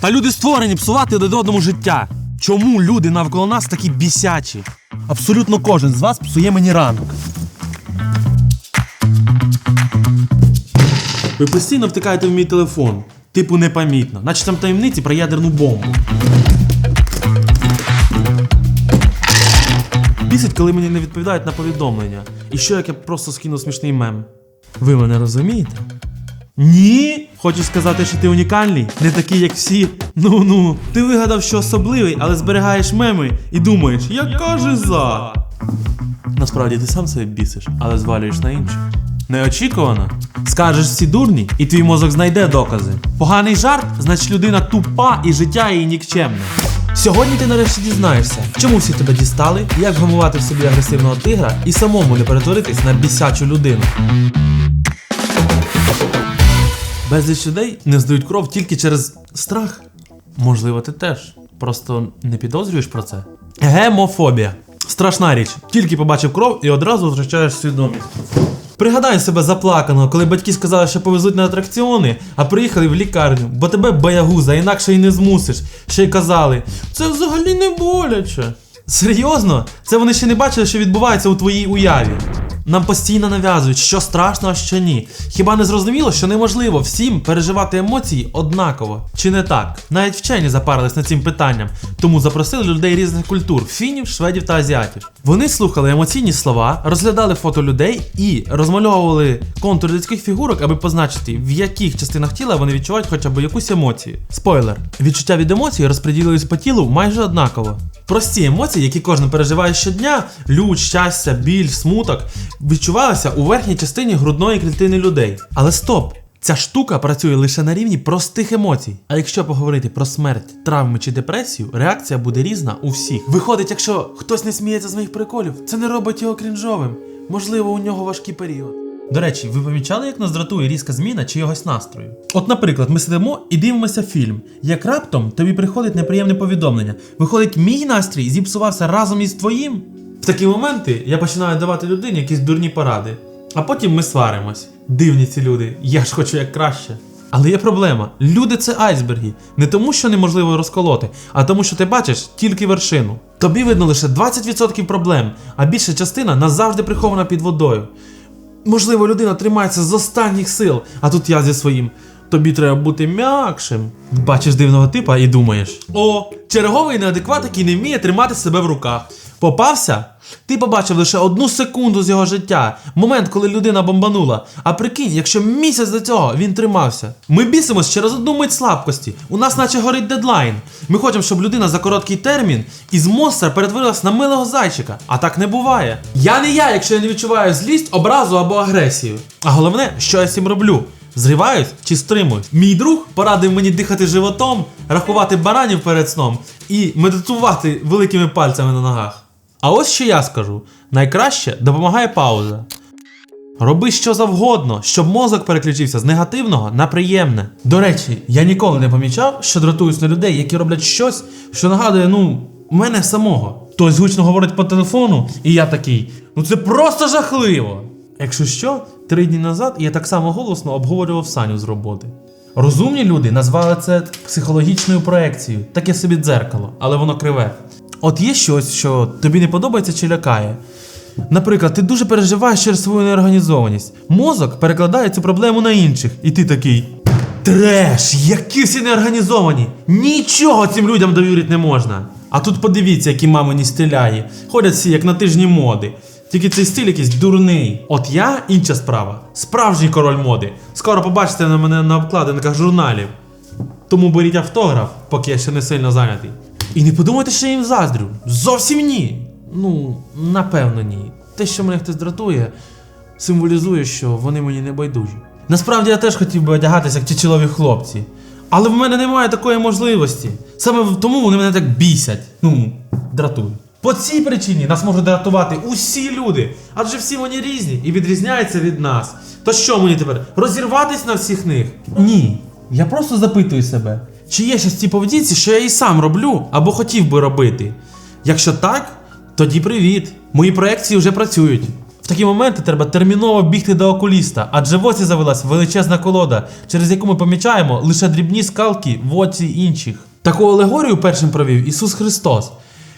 Та люди створені псувати один одному життя. Чому люди навколо нас такі бісячі? Абсолютно кожен з вас псує мені ранок. Ви постійно втикаєте в мій телефон. Типу непомітно, наче там таємниці про ядерну бомбу. Бісить, коли мені не відповідають на повідомлення. І що як я просто скину смішний мем? Ви мене розумієте? Ні, хочу сказати, що ти унікальний, не такий, як всі. Ну ну, ти вигадав, що особливий, але зберігаєш меми і думаєш, яка жиза. Насправді ти сам себе бісиш, але звалюєш на інших. Неочікувано. Скажеш всі дурні, і твій мозок знайде докази. Поганий жарт, значить людина тупа і життя її нікчемне. Сьогодні ти нарешті дізнаєшся, чому всі тебе дістали, як вгамувати в собі агресивного тигра і самому не перетворитись на бісячу людину. Безліч людей не здають кров тільки через страх. Можливо, ти теж. Просто не підозрюєш про це. Гемофобія. Страшна річ. Тільки побачив кров і одразу втрачаєш свідомість. Пригадай себе заплаканого, коли батьки сказали, що повезуть на атракціони, а приїхали в лікарню, бо тебе боягуза, інакше й не змусиш. Ще й казали, це взагалі не боляче. Серйозно? Це вони ще не бачили, що відбувається у твоїй уяві. Нам постійно нав'язують, що страшно, а що ні. Хіба не зрозуміло, що неможливо всім переживати емоції однаково? Чи не так? Навіть вчені запарились над цим питанням, тому запросили людей різних культур фінів, шведів та азіатів. Вони слухали емоційні слова, розглядали фото людей і розмальовували контур людських фігурок, аби позначити, в яких частинах тіла вони відчувають хоча б якусь емоцію. Спойлер: відчуття від емоцій розподілились по тілу майже однаково. Прості емоції, які кожен переживає щодня, лють, щастя, біль, смуток, відчувалися у верхній частині грудної клітини людей. Але стоп! Ця штука працює лише на рівні простих емоцій. А якщо поговорити про смерть, травми чи депресію, реакція буде різна у всіх. Виходить, якщо хтось не сміється з моїх приколів, це не робить його крінжовим. Можливо, у нього важкий період. До речі, ви помічали, як нас дратує різка зміна чогось настрою? От, наприклад, ми сидимо і дивимося фільм. Як раптом тобі приходить неприємне повідомлення. Виходить, мій настрій зіпсувався разом із твоїм. Такі моменти я починаю давати людині якісь дурні поради. А потім ми сваримось. Дивні ці люди, я ж хочу як краще. Але є проблема: люди це айсберги. Не тому, що неможливо розколоти, а тому, що ти бачиш тільки вершину. Тобі видно лише 20% проблем, а більша частина назавжди прихована під водою. Можливо, людина тримається з останніх сил, а тут я зі своїм. Тобі треба бути м'якшим. Бачиш дивного типа і думаєш: О, черговий неадекват, який не вміє тримати себе в руках. Попався? Ти побачив лише одну секунду з його життя, момент, коли людина бомбанула. А прикинь, якщо місяць до цього він тримався. Ми бісимось через одну мить слабкості. У нас наче горить дедлайн. Ми хочемо, щоб людина за короткий термін із монстра перетворилась на милого зайчика. А так не буває. Я не я, якщо я не відчуваю злість, образу або агресію. А головне, що я з цим роблю. Зриваюсь чи стримуюсь? Мій друг порадив мені дихати животом, рахувати баранів перед сном і медитувати великими пальцями на ногах. А ось що я скажу: найкраще допомагає пауза. Роби що завгодно, щоб мозок переключився з негативного на приємне. До речі, я ніколи не помічав, що дратуюсь на людей, які роблять щось, що нагадує, ну, мене самого. Хтось гучно говорить по телефону, і я такий, ну це просто жахливо. Якщо що, три дні назад я так само голосно обговорював Саню з роботи. Розумні люди назвали це психологічною проекцією, таке собі дзеркало, але воно криве. От є щось, що тобі не подобається чи лякає. Наприклад, ти дуже переживаєш через свою неорганізованість. Мозок перекладає цю проблему на інших, і ти такий. Треш! Які всі неорганізовані! Нічого цим людям довірити не можна. А тут подивіться, які мамині стиляї. Ходять всі як на тижні моди. Тільки цей стиль якийсь дурний. От я інша справа. Справжній король моди. Скоро побачите на мене на обкладинках журналів. Тому беріть автограф, поки я ще не сильно зайнятий. І не подумайте, що я їм заздрю. Зовсім ні. Ну, напевно, ні. Те, що мене хтось дратує, символізує, що вони мені не байдужі. Насправді я теж хотів би одягатися як ті чолові хлопці. Але в мене немає такої можливості. Саме тому вони мене так бісять. Ну, дратують. По цій причині нас можуть дратувати усі люди, адже всі вони різні і відрізняються від нас. То що мені тепер? Розірватись на всіх них? Ні. Я просто запитую себе, чи є щось в цій поведінці, що я і сам роблю або хотів би робити. Якщо так, тоді привіт. Мої проекції вже працюють. В такі моменти треба терміново бігти до окуліста, адже в оці завелась величезна колода, через яку ми помічаємо лише дрібні скалки в оці інших. Таку алегорію першим провів Ісус Христос.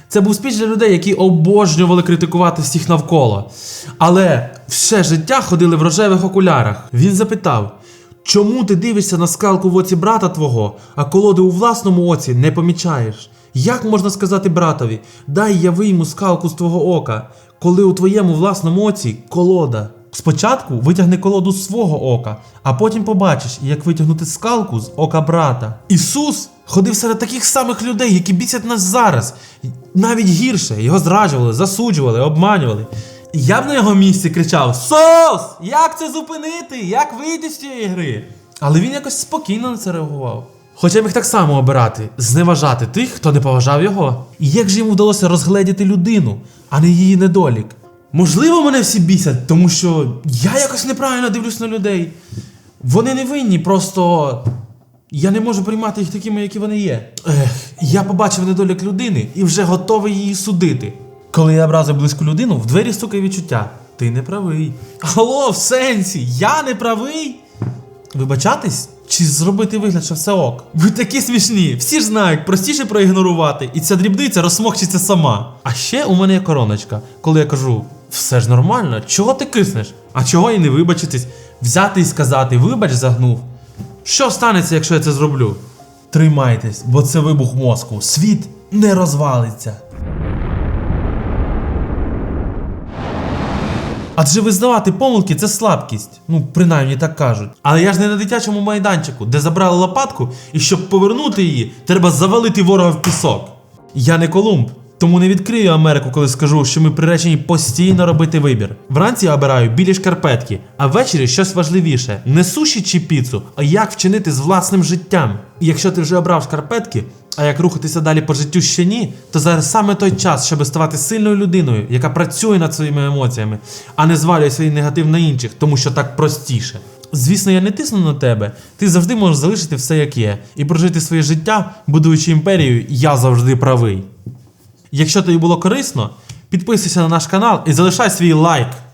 Це був спіч для людей, які обожнювали критикувати всіх навколо. Але все життя ходили в рожевих окулярах. Він запитав: чому ти дивишся на скалку в оці брата твого, а колоди у власному оці не помічаєш? Як можна сказати братові, дай яви йому скалку з твого ока, коли у твоєму власному оці колода? Спочатку витягни колоду з свого ока, а потім побачиш, як витягнути скалку з ока брата. Ісус ходив серед таких самих людей, які бісять нас зараз. Навіть гірше, його зраджували, засуджували, обманювали. Я б на його місці кричав: Сос! Як це зупинити? Як вийти з цієї гри? Але він якось спокійно на це реагував. Хоча міг так само обирати, зневажати тих, хто не поважав його. І як же йому вдалося розгледіти людину, а не її недолік? Можливо, мене всі бісять, тому що я якось неправильно дивлюсь на людей. Вони не винні, просто я не можу приймати їх такими, які вони є. Ех, я побачив недолік людини і вже готовий її судити. Коли я образив близьку людину, в двері стукає відчуття. Ти не правий. Алло, в сенсі, я не правий? Вибачатись чи зробити вигляд, що все ок? Ви такі смішні, всі ж знають, простіше проігнорувати, і ця дрібниця розсмокчиться сама. А ще у мене є короночка, коли я кажу: все ж нормально, чого ти киснеш? А чого і не вибачитись, взяти і сказати, вибач, загнув. Що станеться, якщо я це зроблю? Тримайтесь, бо це вибух мозку. Світ не розвалиться. Адже визнавати помилки це слабкість. Ну, принаймні так кажуть. Але я ж не на дитячому майданчику, де забрали лопатку, і щоб повернути її, треба завалити ворога в пісок. Я не Колумб, тому не відкрию Америку, коли скажу, що ми приречені постійно робити вибір. Вранці я обираю білі шкарпетки, а ввечері щось важливіше: не суші чи піцу, а як вчинити з власним життям. І якщо ти вже обрав шкарпетки, а як рухатися далі по життю ще ні, то зараз саме той час, щоб ставати сильною людиною, яка працює над своїми емоціями, а не звалює свій негатив на інших, тому що так простіше. Звісно, я не тисну на тебе. Ти завжди можеш залишити все як є і прожити своє життя, будуючи імперію, я завжди правий. Якщо тобі було корисно, підписуйся на наш канал і залишай свій лайк.